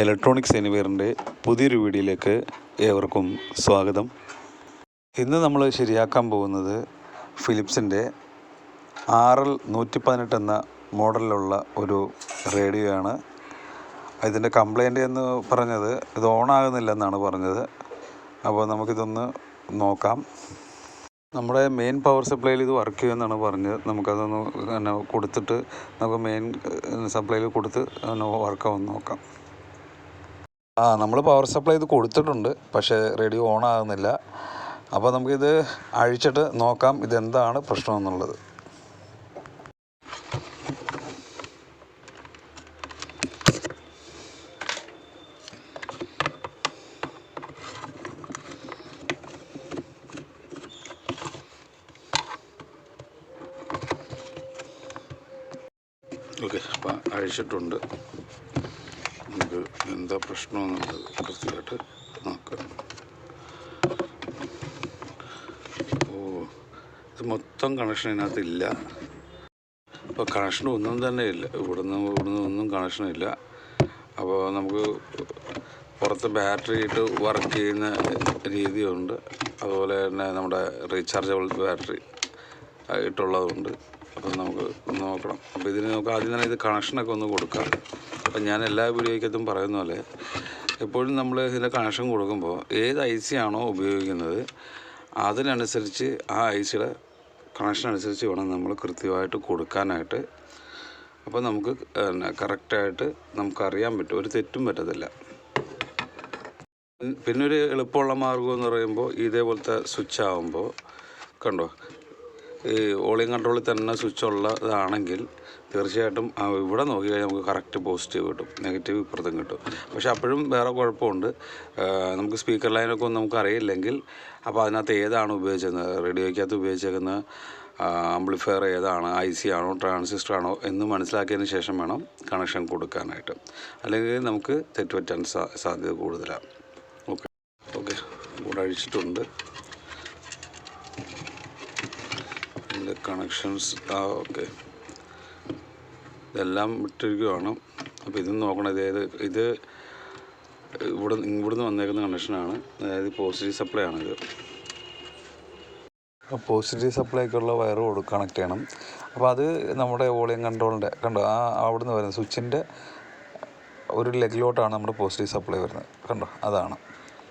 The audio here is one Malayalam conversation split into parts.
ഇലക്ട്രോണിക്സ് എനിവെയറിന്റെ പുതിയൊരു വീഡിയോയിലേക്ക് ഏവർക്കും സ്വാഗതം. ഇന്ന് നമ്മൾ ശരിയാക്കാൻ പോകുന്നത് ഫിലിപ്സിന്റെ ആർ എൽ നൂറ്റി പതിനെട്ട് എന്ന മോഡലിലുള്ള ഒരു റേഡിയോ ആണ്. ഇതിന്റെ കംപ്ലൈന്റ് എന്ന് പറഞ്ഞത് ഇത് ഓണാകുന്നില്ല എന്നാണ് പറഞ്ഞത്. അപ്പോൾ നമുക്കിതൊന്ന് നോക്കാം. നമ്മുടെ മെയിൻ പവർ സപ്ലൈയിൽ ഇത് വർക്ക് ചെയ്യുമെന്നാണ് പറഞ്ഞത്. നമുക്കതൊന്ന് കൊടുത്തിട്ട് നമുക്ക് മെയിൻ സപ്ലൈയിൽ കൊടുത്ത് വർക്കാവുന്ന നോക്കാം. ആ നമ്മൾ പവർ സപ്ലൈ ഇത് കൊടുത്തിട്ടുണ്ട് പക്ഷേ റേഡിയോ ഓൺ ആകുന്നില്ല. അപ്പോൾ നമുക്കിത് അഴിച്ചിട്ട് നോക്കാം ഇതെന്താണ് പ്രശ്നം എന്നുള്ളത് ഓക്കെ അപ്പം അഴിച്ചിട്ടുണ്ട്. എന്താ പ്രശ്നമെന്നുള്ളത് കൃത്യമായിട്ട് നോക്കാം. ഓ ഇത് മൊത്തം കണക്ഷൻ ഇതിനകത്തില്ല ഇപ്പോൾ കണക്ഷൻ ഒന്നും തന്നെ ഇല്ല. ഇവിടുന്ന് ഇവിടുന്ന് ഒന്നും കണക്ഷൻ ഇല്ല. അപ്പോൾ നമുക്ക് പുറത്ത് ബാറ്ററി ഇട്ട് വർക്ക് ചെയ്യുന്ന രീതിയുണ്ട്. അതുപോലെ തന്നെ നമ്മുടെ റീചാർജബിൾ ബാറ്ററി ആയിട്ടുള്ളതുണ്ട്. അപ്പം നമുക്ക് നോക്കണം. അപ്പോൾ ഇതിന് നമുക്ക് ആദ്യം തന്നെ ഇത് കണക്ഷനൊക്കെ ഒന്ന് കൊടുക്കാം. അപ്പം ഞാൻ എല്ലാ വീഡിയോയ്ക്കത്തും പറയുന്ന പോലെ എപ്പോഴും നമ്മൾ ഇതിന്റെ കണക്ഷൻ കൊടുക്കുമ്പോൾ ഏത് ഐ സി ആണോ ഉപയോഗിക്കുന്നത് അതിനനുസരിച്ച് ആ ഐ സിയുടെ കണക്ഷൻ അനുസരിച്ച് വേണം നമ്മൾ കൃത്യമായിട്ട് കൊടുക്കാനായിട്ട്. അപ്പോൾ നമുക്ക് കറക്റ്റായിട്ട് നമുക്കറിയാൻ പറ്റും. ഒരു തെറ്റും പറ്റത്തില്ല. പിന്നൊരു എളുപ്പമുള്ള മാർഗം എന്ന് പറയുമ്പോൾ ഇതേപോലത്തെ സ്വിച്ച് ആകുമ്പോൾ കണ്ടോ? ഓളിയം കൺട്രോളിൽ തന്നെ സ്വിച്ച് ഉള്ളതാണെങ്കിൽ തീർച്ചയായിട്ടും ഇവിടെ നോക്കി കഴിഞ്ഞാൽ നമുക്ക് കറക്റ്റ് പോസിറ്റീവ് കിട്ടും നെഗറ്റീവ് ഇപ്പുറത്തും കിട്ടും. പക്ഷേ അപ്പോഴും വേറെ കുഴപ്പമുണ്ട്. നമുക്ക് സ്പീക്കർ ലൈനൊക്കെ ഒന്നും നമുക്ക് അറിയില്ലെങ്കിൽ അപ്പോൾ അതിനകത്ത് ഏതാണ് ഉപയോഗിച്ചിരുന്നത് റേഡിയോയ്ക്കകത്ത് ഉപയോഗിച്ചേക്കുന്ന ആംപ്ലിഫയർ ഏതാണ്? ഐ സി ആണോ? ട്രാൻസിസ്റ്റർ ആണോ? എന്ന് മനസ്സിലാക്കിയതിന് ശേഷം വേണം കണക്ഷൻ കൊടുക്കാനായിട്ട്. അല്ലെങ്കിൽ നമുക്ക് തെറ്റുപറ്റാൻ സാധ്യത കൂടുതലാണ്. ഓക്കെ. ഓക്കെ. കൂടെ അഴിച്ചിട്ടുണ്ട് ഇതിന്റെ കണക്ഷൻസ് ആ ഓക്കെ. ഇതെല്ലാം ഇട്ടിരിക്കുവാണ്. അപ്പോൾ ഇതും നോക്കണം. അതായത് ഇത് ഇവിടെ ഇവിടുന്ന് വന്നേക്കുന്ന കണക്ഷനാണ് അതായത് പോസിറ്റീവ് സപ്ലൈ ആണിത്. പോസിറ്റീവ് സപ്ലൈക്കുള്ള വയർ കൊടു കണക്ട് ചെയ്യണം. അപ്പോൾ അത് നമ്മുടെ വോളിയം കൺട്രോളിന്റെ കണ്ടോ? ആ അവിടുന്ന് വരുന്ന സ്വിച്ചിന്റെ ഒരു ലെഗിലോട്ടാണ് നമ്മുടെ പോസിറ്റീവ് സപ്ലൈ വരുന്നത്. കണ്ടോ? അതാണ്.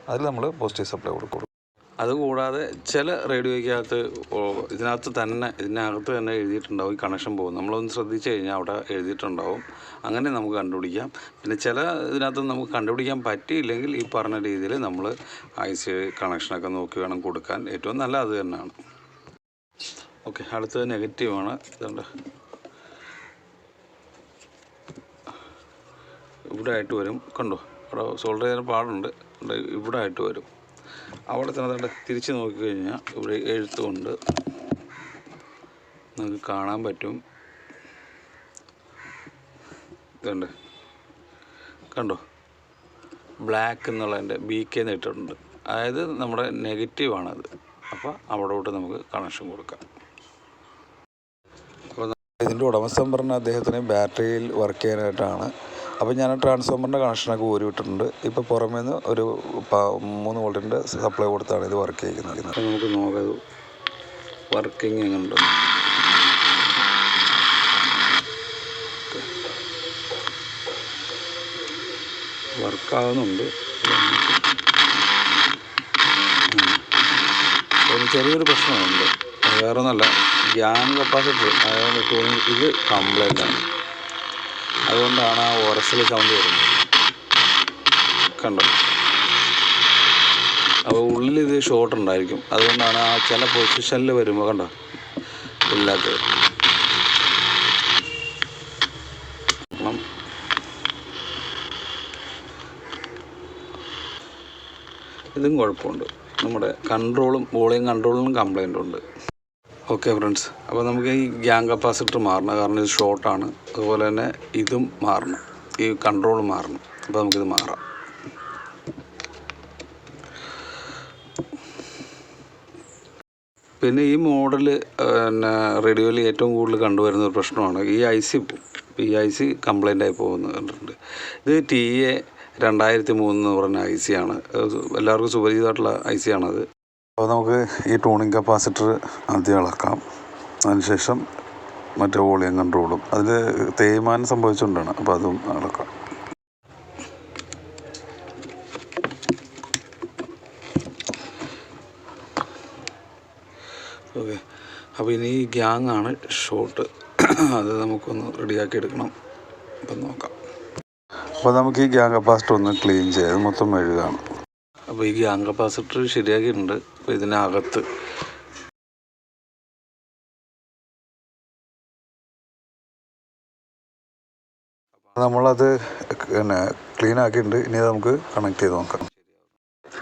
അതിൽ നമ്മൾ പോസിറ്റീവ് സപ്ലൈ കൊടുക്കും അതുകൂടാതെ ചില റേഡിയോയ്ക്കകത്ത് ഇതിനകത്ത് തന്നെ ഇതിനകത്ത് തന്നെ എഴുതിയിട്ടുണ്ടാവും ഈ കണക്ഷൻ പോകും. നമ്മളൊന്ന് ശ്രദ്ധിച്ചു കഴിഞ്ഞാൽ അവിടെ എഴുതിയിട്ടുണ്ടാവും. അങ്ങനെ നമുക്ക് കണ്ടുപിടിക്കാം. പിന്നെ ചില ഇതിനകത്ത് നമുക്ക് കണ്ടുപിടിക്കാൻ പറ്റിയില്ലെങ്കിൽ ഈ പറഞ്ഞ രീതിയിൽ നമ്മൾ ഐ സി കണക്ഷനൊക്കെ നോക്കി വേണം കൊടുക്കാൻ. ഏറ്റവും നല്ല അത് തന്നെയാണ്. ഓക്കെ അടുത്തത് നെഗറ്റീവാണ് ഇതുണ്ട്. ഇവിടെ ആയിട്ട് വരും. കണ്ടോ? അവിടെ സോൾഡർ ചെയ്യാൻ പാടുണ്ട്. ഇവിടെ ആയിട്ട് വരും. അവിടെ തന്നെ അതുകൊണ്ട് തിരിച്ച് നോക്കിക്കഴിഞ്ഞാൽ ഇവിടെ എഴുത്തുകൊണ്ട് നിങ്ങൾക്ക് കാണാൻ പറ്റും. ഇതുണ്ട്. കണ്ടോ? ബ്ലാക്ക് എന്നുള്ളതിന്റെ ബി കെ എന്ന് ഇട്ടിട്ടുണ്ട്. അതായത് നമ്മുടെ നെഗറ്റീവാണത് അപ്പോൾ അവിടോട്ട് നമുക്ക് കണക്ഷൻ കൊടുക്കാം. അപ്പോൾ ഇതിന്റെ ഉടമസ്ഥൻ പറഞ്ഞ അദ്ദേഹത്തിന് ബാറ്ററിയിൽ വർക്ക് ചെയ്യാനായിട്ടാണ് അപ്പോൾ ഞാൻ ട്രാൻസ്ഫോമറിന്റെ കണക്ഷനൊക്കെ ഊരി വിട്ടിട്ടുണ്ട് ഇപ്പോൾ പുറമേ നിന്ന് ഒരു മൂന്ന് വോൾട്ടിന്റെ സപ്ലൈ കൊടുത്താണ് ഇത് വർക്ക് ചെയ്യുന്നത് നമുക്ക് നോക്കാം വർക്കിംഗ് എങ്ങനെയുണ്ട്. വർക്കാവുന്നുണ്ട് ചെറിയൊരു പ്രശ്നമുണ്ട്. വേറെ ഒന്നല്ല ഗ്യാൻ കപ്പാസിറ്റി അതായത് ഇത് കംപ്ലൈന്റ് ആണ്. അതുകൊണ്ടാണ് ആ ഉരസൽ സൗണ്ട് വരുന്നത്. കണ്ടോ? അപ്പോൾ ഉള്ളിൽ ഇത് ഷോർട്ട് ഉണ്ടായിരിക്കും. അതുകൊണ്ടാണ് ആ ചില പൊസിഷനിൽ വരുമ്പോൾ കണ്ടോ? ഇല്ലാത്തത്. ഇതും കുഴപ്പമുണ്ട്. നമ്മുടെ കൺട്രോളും വോളിയം കൺട്രോളിനും കംപ്ലൈന്റ് ഉണ്ട്. ഓക്കെ ഫ്രണ്ട്സ് അപ്പോൾ നമുക്ക് ഈ ഗ്യാങ് കപ്പാസിറ്റർ മാറണം. കാരണം ഇത് ഷോർട്ടാണ് അതുപോലെ തന്നെ ഇതും മാറണം. ഈ കൺട്രോൾ മാറണം. അപ്പോൾ നമുക്കിത് മാറാം. പിന്നെ ഈ മോഡൽ പിന്നെ റേഡിയോയിൽ ഏറ്റവും കൂടുതൽ കണ്ടുവരുന്ന ഒരു പ്രശ്നമാണ് ഈ ഐ സി ഈ ഐ സി കംപ്ലൈന്റ് ആയി പോകുന്നത് കണ്ടിട്ടുണ്ട്. ഇത് ടി എ രണ്ടായിരത്തി മൂന്ന് എന്ന് പറഞ്ഞ ഐ സി ആണ്. എല്ലാവർക്കും സുപരിചിതമായിട്ടുള്ള ഐ സി ആണത്. അപ്പോൾ നമുക്ക് ഈ ടൂണിംഗ് കപ്പാസിറ്റർ ആദ്യം അളക്കാം. അതിനുശേഷം മറ്റേ വോളിയം കൺട്രോളും. അതിൽ തേയ്മാനം സംഭവിച്ചുകൊണ്ടാണ് അപ്പോൾ അതും അളക്കാം. ഓക്കെ. അപ്പോൾ ഇനി ഈ ഗ്യാങ് ആണ് ഷോട്ട്. അത് നമുക്കൊന്ന് റെഡിയാക്കി എടുക്കണം. അപ്പം നോക്കാം. അപ്പോൾ നമുക്ക് ഈ ഗ്യാങ് കപ്പാസിറ്റർ ഒന്ന് ക്ലീൻ ചെയ്യാം. മൊത്തം മെഴുകാണ്. അപ്പോൾ ഈ ഗ്യാങ് കപ്പാസിറ്റർ ശരിയാക്കിയിട്ടുണ്ട്. അപ്പോൾ ഇതിനകത്ത് നമ്മളത് പിന്നെ ക്ലീൻ ആക്കിയിട്ടുണ്ട്. ഇനി അത് നമുക്ക് കണക്ട് ചെയ്ത് നോക്കാം.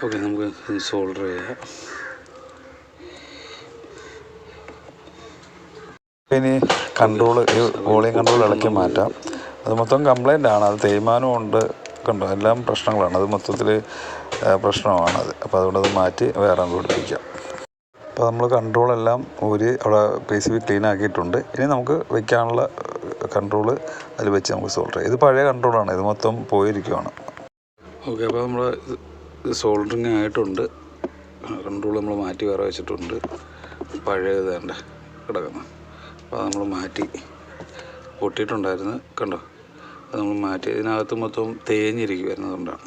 ഓക്കെ നമുക്ക് സോൾഡർ ചെയ്യാം. ഇനി കൺട്രോൾ ഈ വോളിയം കൺട്രോൾ ഇളക്കി മാറ്റാം. അത് മൊത്തം കംപ്ലൈന്റ് ആണ്. അത് തേയ്മാനം ഉണ്ട്. കണ്ടോ? എല്ലാം പ്രശ്നങ്ങളാണ്. അത് മൊത്തത്തിൽ പ്രശ്നമാണ് അത്. അപ്പോൾ അതുകൊണ്ട് അത് മാറ്റി വേറെ പിടിപ്പിക്കാം. അപ്പോൾ നമ്മൾ കൺട്രോളെല്ലാം ഊരി അവിടെ പി സി ബി ക്ലീൻ ആക്കിയിട്ടുണ്ട്. ഇനി നമുക്ക് വെക്കാനുള്ള കൺട്രോൾ അതിൽ വെച്ച് നമുക്ക് സോൾഡർ ചെയ്യാം. ഇത് പഴയ കൺട്രോളാണ് ഇത് മൊത്തം പോയിരിക്കുവാണ്. ഓക്കെ അപ്പോൾ നമ്മൾ സോൾഡറിങ് ആയിട്ടുണ്ട്. കൺട്രോൾ നമ്മൾ മാറ്റി വേറെ വെച്ചിട്ടുണ്ട്. പഴയത് വേണ്ട കിടക്കുന്നത് അപ്പോൾ നമ്മൾ മാറ്റി പൊട്ടിയിട്ടുണ്ടായിരുന്നു. കണ്ടോ? അത് നമ്മൾ മാറ്റി. ഇതിനകത്ത് മൊത്തം തേഞ്ഞിരിക്കും വരുന്നതുകൊണ്ടാണ്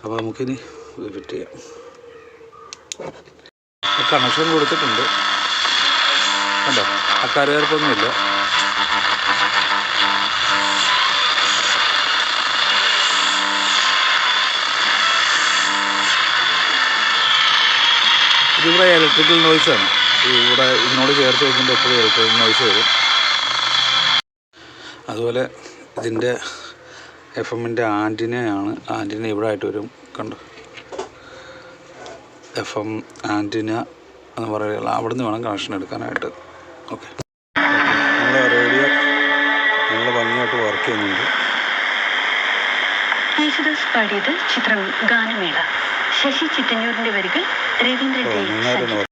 അപ്പോൾ നമുക്കിനി ഫിറ്റ് ചെയ്യാം. കണക്ഷൻ കൊടുത്തിട്ടുണ്ട്. കണ്ടോ? ആ കരകയർപ്പൊന്നുമില്ല ഇതിവിടെ ഇലക്ട്രിക്കൽ ആണ്. ഇവിടെ ഇതിനോട് ചേർത്ത് വെക്കുമ്പോൾ എപ്പോഴും ഇലക്ട്രിക്കൽ നോയ്സ് വരും. അതുപോലെ ഇതിന്റെ എഫ് എമ്മിന്റെ ആന്റിനയാണ്. ആന്റിന ഇവിടെ ആയിട്ട് വരും. കണ്ടോ? എഫ് എം ആന്റിന എന്ന് പറയുക അവിടെ നിന്ന് വേണം കണക്ഷൻ എടുക്കാനായിട്ട്. ഓക്കെ നമ്മൾ റേഡിയോ നല്ല ഭംഗിയായിട്ട് വർക്ക് ചെയ്യുന്നുണ്ട്. യേശുദാസ് പാടിയത് ചിത്രം ഗാനമേള. ശശി ചിത്തന്നൂരിന്റെ വരികൾ രവീന്ദ്രൻ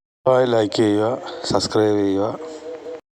ലൈക്ക് ചെയ്യുക സബ്സ്ക്രൈബ് ചെയ്യുക.